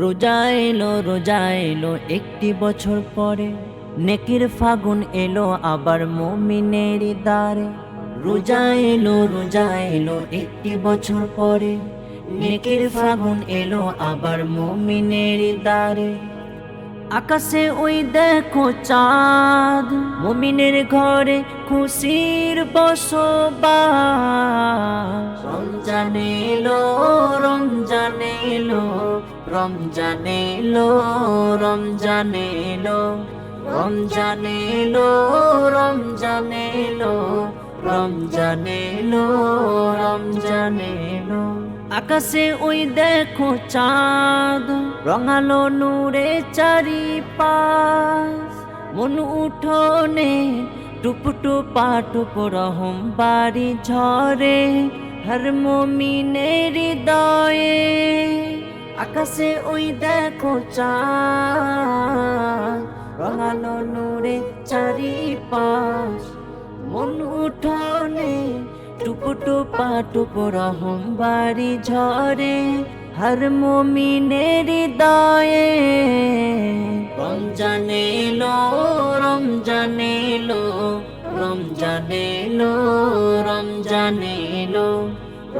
রোজা এলো রোজা এলো একটি বছর পরে নেকির ফাগুন এলো আবার মমিনের দ্বারে। রোজা এলো রোজা এলো একটি বছর পরে নেকির ফাগুন এলো আবার মমিনের দ্বারে। আকাশে ওই দেখো চাঁদ, মমিনের ঘরে খুশির বসবাস। রমজান এলো রমজান এলো রমজান এলো রমজান এলো রমজান এলো রমজান এলো। আকাশে ওই দেখো চাঁদ, রঙালো নূরে চারিপাশ। মন উঠোনে টুপটু পাটুপ রহম বাড়ি ঝরে হর মমিনের হৃদয়ে। আকাশে ওই দেখো চাঁদ রঙালো নূরে চারিপাশ। মন উঠোনে টুকুটু পাটুপ রহম বাড়ি ঝরে, হর মমিনের হৃদয়ে। রমজান এলো রমজান এলো রমজান এলো রমজান এলো।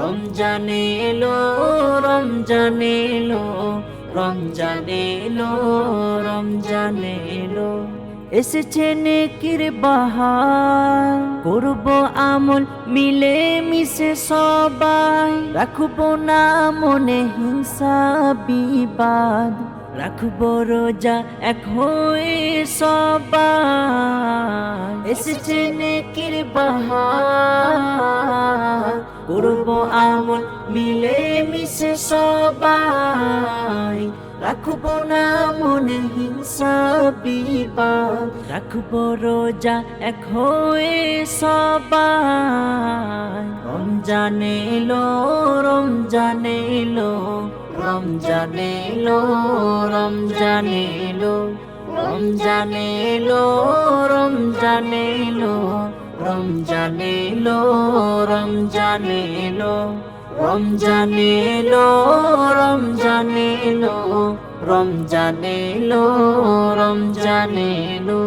রমজান এলো রমজান এলো রমজান এলো এসেছে নেকির বাহার, করব আমল মিলে মিশে সবাই। রাখব না মনে হিংসা, বিবাদ, রাখব রোজা এক হয়ে সবাই। এসেছে নেকির বাহার করব আমল মিলে মিশে সবাই। রাখব না মনে হিংসা, বিবাদ। রাখব রোজা এক হয়ে সবাই। রমজান এলো রমজান এলো রমজান এলো রমজান এলো। রমজান এলো রমজান এলো। রমজান এলো রমজান এলো রমজান এলো রমজান এলো রমজান এলো রমজান এলো